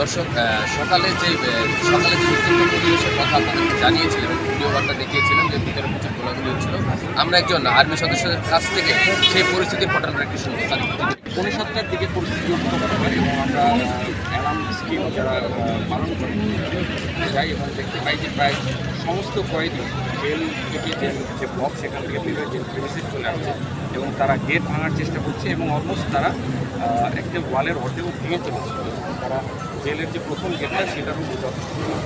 দর্শক সকালে যে সকালে যে উত্তপ্ত পরিবেশের কথা আপনাদেরকে জানিয়েছিলাম এবং ভিডিও বার্তা দেখিয়েছিলাম যে ভিতরে প্রচুর গোলাগুলি হচ্ছিল। আমরা একজন আর্মি সদস্যদের কাছ থেকে সেই পরিস্থিতির ঘটনাটা একটু শুনতে চাই পৌনে সাতটার দিকে পরিস্থিতি উন্নত হতে পারে এবং আমরা অ্যালার্ম স্কিম যারা পালন করি, যাই এবং দেখতে পাই যে প্রায় সমস্ত কয়েদি জেল থেকে যে যে ব্লক সেখান থেকে বেরোয় যে প্রেমিসিস চলে আসছে এবং তারা গেট ভাঙার চেষ্টা করছে এবং অলমোস্ট তারা একটা ওয়ালের অর্ধেক ভেঙে চলেছে। তারা জেলের যে প্রথম গেটটা সেটারও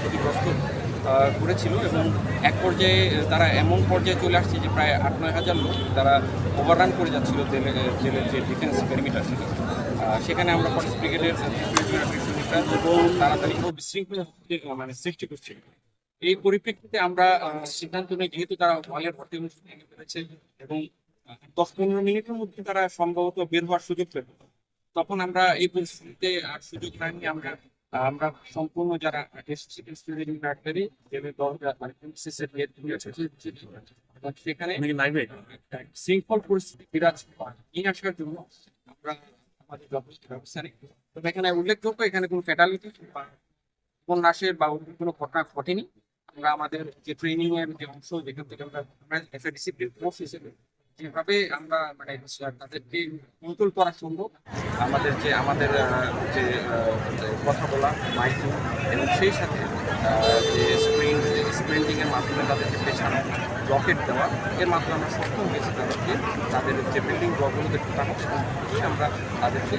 ক্ষতিগ্রস্ত করেছিল এবং এক পর্যায়ে তারা এমন পর্যায়ে চলে আসছে যে প্রায় আট নয় হাজার লোক তারা ওভাররান করে যাচ্ছিল জেলে জেলের যে ডিফেন্স পেরিমিটার আহ, সেখানে আমরা ফরেস্ট ব্রিগেডের তাড়াতাড়ি ও বিশৃঙ্খলা মানে সৃষ্টি করছিল। এই পরিপ্রেক্ষিতে আমরা সিদ্ধান্ত নিই যেহেতু তারা ওয়ালের ভর্তি ভেঙে ফেলেছে এবং দশ পনেরো মিনিটের মধ্যে তারা সম্ভবত বের হওয়ার সুযোগ পেবে তখন আমরা এই পরিস্থিতিতে আর সুযোগ না নিয়ে আমরা আমরা সম্পূর্ণ যারা এবং সেখানে শৃঙ্খল পরিস্থিতি বিরাজ নিয়ে আসার জন্য আমরা আমাদের যথেষ্ট ব্যবস্থা নিই তবে এখানে উল্লেখযোগ্য এখানে কোনো ফ্যাটালিটি বা উপন্যাসের বা অন্য কোনো ঘটনা ঘটেনি। আমরা আমাদের যে ট্রেনিং এর যে অংশ যেখান থেকে আমরা একটা ডিসিপ্লিন ফোর্স হিসেবে যেভাবে আমরা মানে তাদেরকে কন্ট্রোল করা সম্ভব আমাদের যে আমাদের যে কথা বলা মাইকিং এবং সেই সাথে যে স্ক্রিন স্প্রিন্টিং এর মাধ্যমে তাদেরকে পেছানো রকেট দেওয়া, এর মাধ্যমে আমরা সক্ষম হয়েছি তাদেরকে, তাদের যে বিল্ডিং ব্লকগুলোতে ঢুকানো এবং আমরা তাদেরকে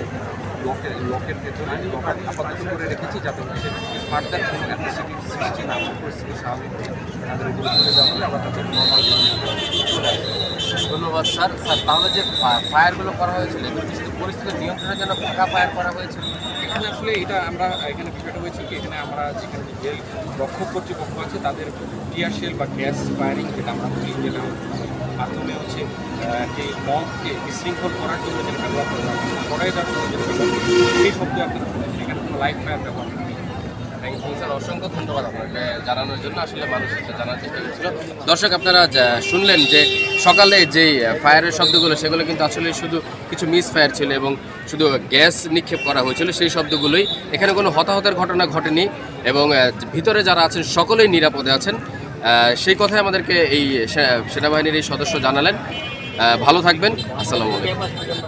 লকের লকের ভেতরে লকার আপাতত করে রেখেছি যাতে ফার্দার কোনো অ্যাপ্লিসিটি সৃষ্টি না হয়, পরিস্থিতি স্বাভাবিক তাদের তুলে দেওয়া হলে আবার তাদের নর্মাল স্যার স্যার, তাহলে যে ফায়ারগুলো করা হয়েছিল পরিস্থিতি নিয়ন্ত্রণের জন্য ফাঁকা ফায়ার করা হয়েছিল, এখানে আসলে এটা আমরা, এখানে বিষয়টা হয়েছে কি, এখানে আমরা যেখানে জেল রক্ষক কর্তৃপক্ষ আছে, তাদের টিয়ার শেল বা গ্যাস ফায়ারিং যেটা আমরা বলি, যেটা মাধ্যমে হচ্ছে যে মগকে বিশৃঙ্খল করার জন্য যেটা ব্যবহার করা হয় সরাই দেওয়ার জন্য যেটা সেই শব্দ আপনারা এখানে কোনো লাইফ ফায়ার ব্যবহার। অসংখ্য ধন্যবাদ আপনাকে জানানোর জন্য। আসলে চেষ্টা দর্শক, আপনারা শুনলেন যে সকালে যে ফায়ারের শব্দগুলো, সেগুলো কিন্তু আসলে শুধু কিছু মিস ফায়ার ছিল এবং শুধু গ্যাস নিক্ষেপ করা হয়েছিল। সেই শব্দগুলোই এখানে কোনো হতাহতের ঘটনা ঘটেনি এবং ভিতরে যারা আছেন, সকলেই নিরাপদে আছেন। সেই কথাই আমাদেরকে এই সেনাবাহিনীর এই সদস্য জানালেন। ভালো থাকবেন। আসসালামু আলাইকুম।